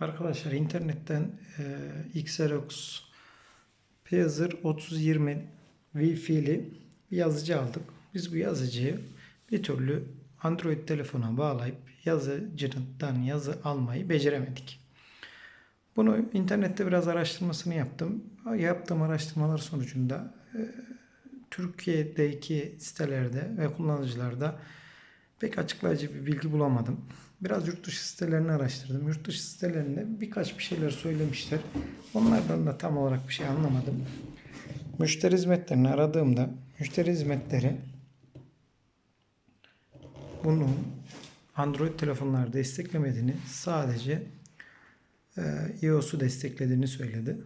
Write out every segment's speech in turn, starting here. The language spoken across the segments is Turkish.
Arkadaşlar internetten e, Xerox Pazer 3020 Wi-Fi'li bir yazıcı aldık. Biz bu yazıcıyı bir türlü Android telefona bağlayıp yazıcıdan yazı almayı beceremedik. Bunu internette biraz araştırmasını yaptım. Yaptığım araştırmalar sonucunda e, Türkiye'deki sitelerde ve kullanıcılarda pek açıklayıcı bir bilgi bulamadım. Biraz yurt dışı sitelerini araştırdım. Yurt dışı sitelerinde birkaç bir şeyler söylemişler. Onlardan da tam olarak bir şey anlamadım. Müşteri hizmetlerini aradığımda müşteri hizmetleri bunun Android telefonlar desteklemediğini sadece e, iOS'u desteklediğini söyledi.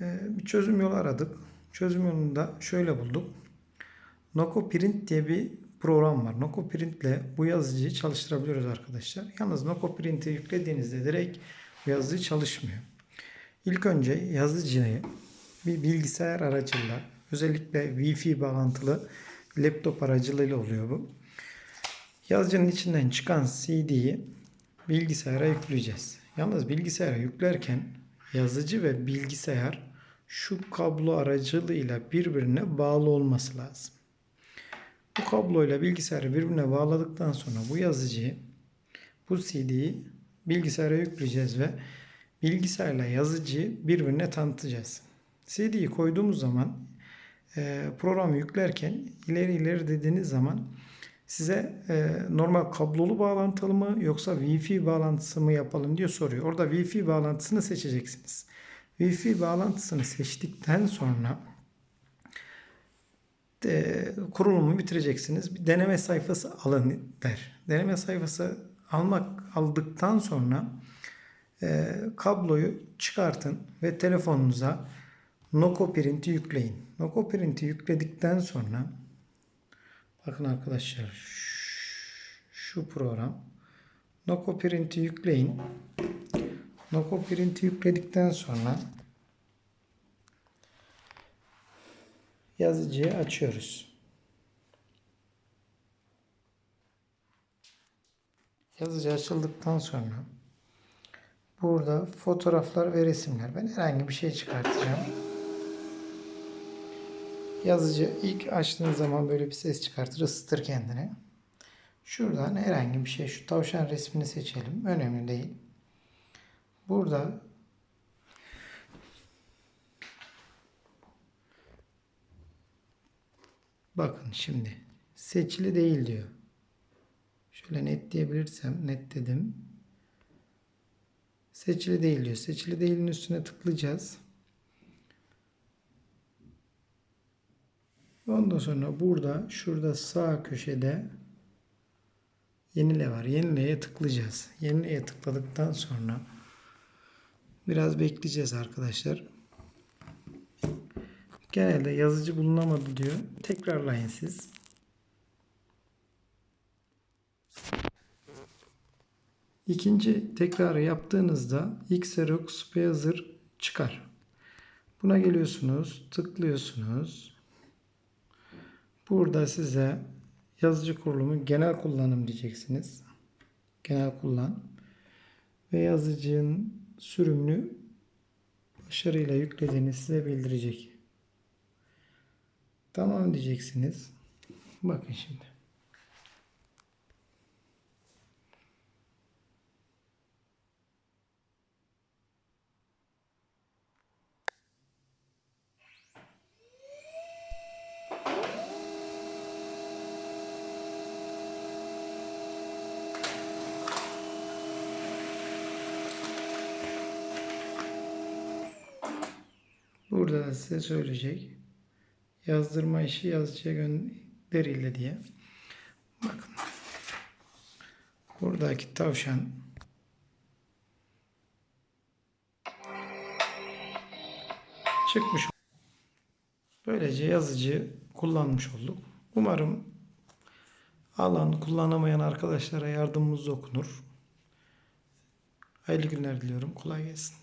E, bir çözüm yolu aradık. Çözüm yolunu da şöyle bulduk. Noco Print diye bir program var. Noco Print ile bu yazıcıyı çalıştırabiliyoruz arkadaşlar. Yalnız Noco Print'i yüklediğinizde direkt bu yazıcı çalışmıyor. İlk önce yazıcıyı bir bilgisayar aracıyla özellikle Wi-Fi bağlantılı laptop aracılığıyla oluyor bu. Yazıcının içinden çıkan CD'yi bilgisayara yükleyeceğiz. Yalnız bilgisayara yüklerken yazıcı ve bilgisayar şu kablo aracılığıyla birbirine bağlı olması lazım. Bu kabloyla bilgisayarı birbirine bağladıktan sonra bu yazıcıyı, bu CD'yi bilgisayara yükleyeceğiz ve bilgisayarla yazıcıyı birbirine tanıtacağız. CD'yi koyduğumuz zaman e, programı yüklerken ileri ileri dediğiniz zaman size e, normal kablolu bağlantılı mı yoksa Wi-Fi bağlantısı mı yapalım diye soruyor. Orada Wi-Fi bağlantısını seçeceksiniz. Wi-Fi bağlantısını seçtikten sonra e, kurulumu bitireceksiniz. Bir deneme sayfası alın der. Deneme sayfası almak aldıktan sonra e, kabloyu çıkartın ve telefonunuza Noco Print'i yükleyin. Noco Print'i yükledikten sonra bakın arkadaşlar şu program Noco Print'i yükleyin. Noco Print'i yükledikten sonra yazıcıyı açıyoruz. Yazıcı açıldıktan sonra burada fotoğraflar ve resimler. Ben herhangi bir şey çıkartacağım. Yazıcı ilk açtığınız zaman böyle bir ses çıkartır, ısıtır kendini. Şuradan herhangi bir şey, şu tavşan resmini seçelim. Önemli değil. Burada Bakın şimdi seçili değil diyor. Şöyle net diyebilirsem net dedim. Seçili değil diyor. Seçili değilin üstüne tıklayacağız. Ondan sonra burada şurada sağ köşede yenile var. Yenileye tıklayacağız. Yenileye tıkladıktan sonra biraz bekleyeceğiz arkadaşlar. Genelde yazıcı bulunamadı diyor. Tekrarlayın siz. İkinci tekrarı yaptığınızda Xerox Pazer çıkar. Buna geliyorsunuz, tıklıyorsunuz. Burada size yazıcı kurulumu genel kullanım diyeceksiniz. Genel kullan. Ve yazıcının sürümünü başarıyla yüklediğini size bildirecek. Tamam diyeceksiniz. Bakın şimdi. Burada da size söyleyecek. Yazdırma işi yazıcıya gönderildi diye. Bakın. Buradaki tavşan çıkmış. Böylece yazıcı kullanmış olduk. Umarım alan kullanamayan arkadaşlara yardımımız dokunur. Hayırlı günler diliyorum. Kolay gelsin.